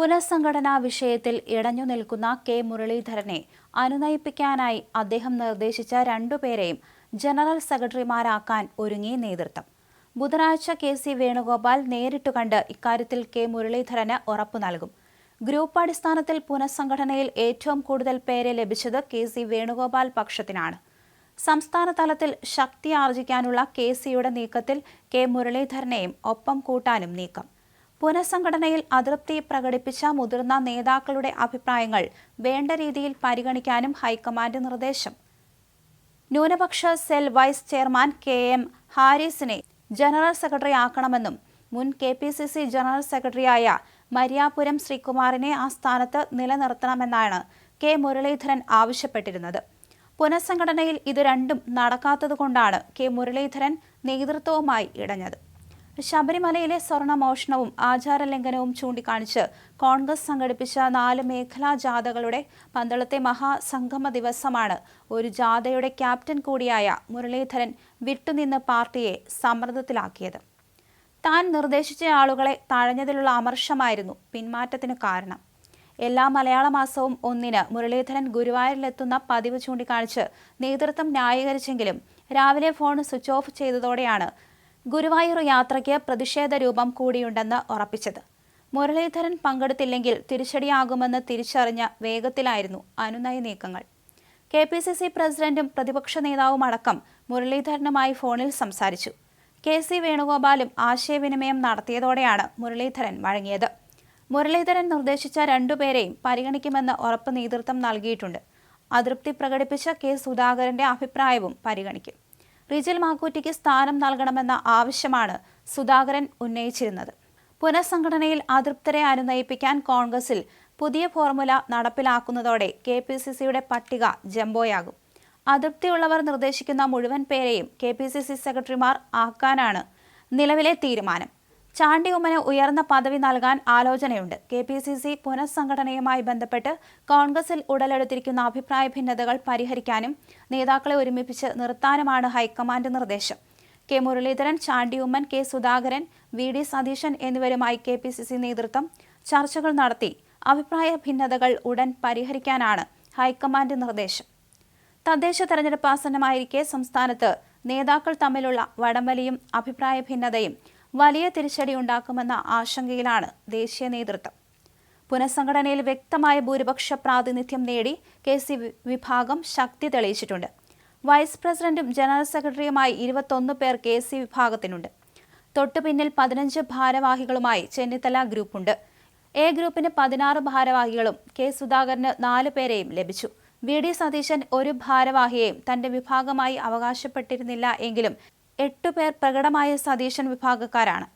പുനഃസംഘടനാ വിഷയത്തിൽ ഇടഞ്ഞു നിൽക്കുന്ന കെ. മുരളീധരനെ അനുനയിപ്പിക്കാനായി അദ്ദേഹം നിർദ്ദേശിച്ച രണ്ടുപേരെയും ജനറൽ സെക്രട്ടറിമാരാക്കാൻ ഒരുങ്ങി നേതൃത്വം. ബുധനാഴ്ച കെ. സി. വേണുഗോപാൽ നേരിട്ടു കണ്ട് ഇക്കാര്യത്തിൽ കെ. മുരളീധരന് ഉറപ്പു നൽകും. ഗ്രൂപ്പ് അടിസ്ഥാനത്തിൽ പുനഃസംഘടനയിൽ ഏറ്റവും കൂടുതൽ പേരെ ലഭിച്ചത് കെ. സി. വേണുഗോപാൽ പക്ഷത്തിനാണ്. സംസ്ഥാന തലത്തിൽ ശക്തി ആർജിക്കാനുള്ള കെ. സിയുടെ നീക്കത്തിൽ കെ. മുരളീധരനെയും ഒപ്പം കൂട്ടാനും നീക്കം. പുനഃസംഘടനയിൽ അതൃപ്തി പ്രകടിപ്പിച്ച മുതിർന്ന നേതാക്കളുടെ അഭിപ്രായങ്ങൾ വേണ്ട രീതിയിൽ പരിഗണിക്കാനും ഹൈക്കമാൻഡ് നിർദ്ദേശം. ന്യൂനപക്ഷ cell vice chairman K M ഹാരിസിനെ general secretary ആക്കണമെന്നും മുൻ K P C C general സെക്രട്ടറിയായ മരിയാപുരം ശ്രീകുമാറിനെ ആ സ്ഥാനത്ത് നിലനിർത്തണമെന്നാണ് കെ മുരളീധരൻ ആവശ്യപ്പെട്ടിരുന്നത്. പുനഃസംഘടനയിൽ ഇത് രണ്ടും നടക്കാത്തതുകൊണ്ടാണ് കെ മുരളീധരൻ നേതൃത്വവുമായി ഇടഞ്ഞത്. ശബരിമലയിലെ സ്വർണ മോഷണവും ആചാരലംഘനവും ചൂണ്ടിക്കാണിച്ച് കോൺഗ്രസ് സംഘടിപ്പിച്ച നാല് മേഖലാ ജാഥകളുടെ പന്തളത്തെ മഹാസംഗമ ദിവസമാണ്. ഒരു ജാഥയുടെ ക്യാപ്റ്റൻ കൂടിയായ മുരളീധരൻ വിട്ടുനിന്ന് പാർട്ടിയെ സമ്മർദ്ദത്തിലാക്കിയത്. താൻ നിർദ്ദേശിച്ച ആളുകളെ തഴഞ്ഞതിലുള്ള അമർഷമായിരുന്നു പിന്മാറ്റത്തിന് കാരണം. എല്ലാ മലയാള മാസവും ഒന്നിന് മുരളീധരൻ ഗുരുവായൂരിലെത്തുന്ന പതിവ് ചൂണ്ടിക്കാണിച്ച് നേതൃത്വം ന്യായീകരിച്ചെങ്കിലും രാവിലെ ഫോൺ സ്വിച്ച് ഓഫ് ചെയ്തതോടെയാണ് ഗുരുവായൂർ യാത്രയ്ക്ക് പ്രതിഷേധ രൂപം കൂടിയുണ്ടെന്ന് ഉറപ്പിച്ചത്. മുരളീധരൻ പങ്കെടുത്തില്ലെങ്കിൽ തിരിച്ചടിയാകുമെന്ന് തിരിച്ചറിഞ്ഞ വേഗത്തിലായിരുന്നു അനുനയ നീക്കങ്ങൾ. കെ പി സി സി പ്രസിഡന്റും പ്രതിപക്ഷ നേതാവും അടക്കം മുരളീധരനുമായി ഫോണിൽ സംസാരിച്ചു. കെ സി വേണുഗോപാലും ആശയവിനിമയം നടത്തിയതോടെയാണ് മുരളീധരൻ വഴങ്ങിയത്. മുരളീധരൻ നിർദ്ദേശിച്ച രണ്ടുപേരെയും പരിഗണിക്കുമെന്ന് ഉറപ്പ് നേതൃത്വം നൽകിയിട്ടുണ്ട്. അതൃപ്തി പ്രകടിപ്പിച്ച കെ സുധാകരന്റെ അഭിപ്രായവും പരിഗണിക്കും. റിജിൽ മാക്കൂറ്റിക്ക് സ്ഥാനം നൽകണമെന്ന ആവശ്യമാണ് സുധാകരൻ ഉന്നയിച്ചിരുന്നത്. പുനഃസംഘടനയിൽ അതൃപ്തരെ അനുനയിപ്പിക്കാൻ കോൺഗ്രസിൽ പുതിയ ഫോർമുല നടപ്പിലാക്കുന്നതോടെ കെ പി സി സിയുടെ പട്ടിക ജംബോയാകും. അതൃപ്തിയുള്ളവർ നിർദ്ദേശിക്കുന്ന മുഴുവൻ പേരെയും കെ പി സി സി സെക്രട്ടറിമാർ ആക്കാനാണ് നിലവിലെ തീരുമാനം. ചാണ്ടി ഉമ്മന് ഉയർന്ന പദവി നൽകാൻ ആലോചനയുണ്ട്. കെ പി സി സി പുനഃസംഘടനയുമായി ബന്ധപ്പെട്ട് കോൺഗ്രസിൽ ഉടലെടുത്തിരിക്കുന്ന അഭിപ്രായ ഭിന്നതകൾ പരിഹരിക്കാനും നേതാക്കളെ ഒരുമിപ്പിച്ച് നിർത്താനുമാണ് ഹൈക്കമാൻഡ് നിർദ്ദേശം. K Muraleedharan Chandy Oommen K Sudhakaran V D Satheesan എന്നിവരുമായി കെ പി സി സി നേതൃത്വം ചർച്ചകൾ നടത്തി അഭിപ്രായ ഭിന്നതകൾ ഉടൻ പരിഹരിക്കാനാണ് ഹൈക്കമാൻഡ് നിർദ്ദേശം. തദ്ദേശ തെരഞ്ഞെടുപ്പ് ആസന്നമായിരിക്കെ സംസ്ഥാനത്ത് നേതാക്കൾ തമ്മിലുള്ള വടംവലിയും അഭിപ്രായ ഭിന്നതയും വലിയ തിരിച്ചടി ഉണ്ടാക്കുമെന്ന ആശങ്കയിലാണ് ദേശീയ നേതൃത്വം. പുനഃസംഘടനയിൽ വ്യക്തമായ ഭൂരിപക്ഷ പ്രാതിനിധ്യം നേടി കെ സി വിഭാഗം ശക്തി തെളിയിച്ചിട്ടുണ്ട്. വൈസ് പ്രസിഡന്റും ജനറൽ സെക്രട്ടറിയുമായി ഇരുപത്തൊന്ന് പേർ കെ സി വിഭാഗത്തിനുണ്ട്. തൊട്ടുപിന്നിൽ പതിനഞ്ച് ഭാരവാഹികളുമായി ചെന്നിത്തല ഗ്രൂപ്പുണ്ട്. എ ഗ്രൂപ്പിന് പതിനാറ് ഭാരവാഹികളും കെ സുധാകരന് നാല് പേരെയും ലഭിച്ചു. വി ഡി സതീശൻ ഒരു ഭാരവാഹിയെയും തന്റെ വിഭാഗമായി അവകാശപ്പെട്ടിരുന്നില്ല എങ്കിലും എട്ടുപേർ പ്രകടമായ സതീശൻ വിഭാഗക്കാരാണ്.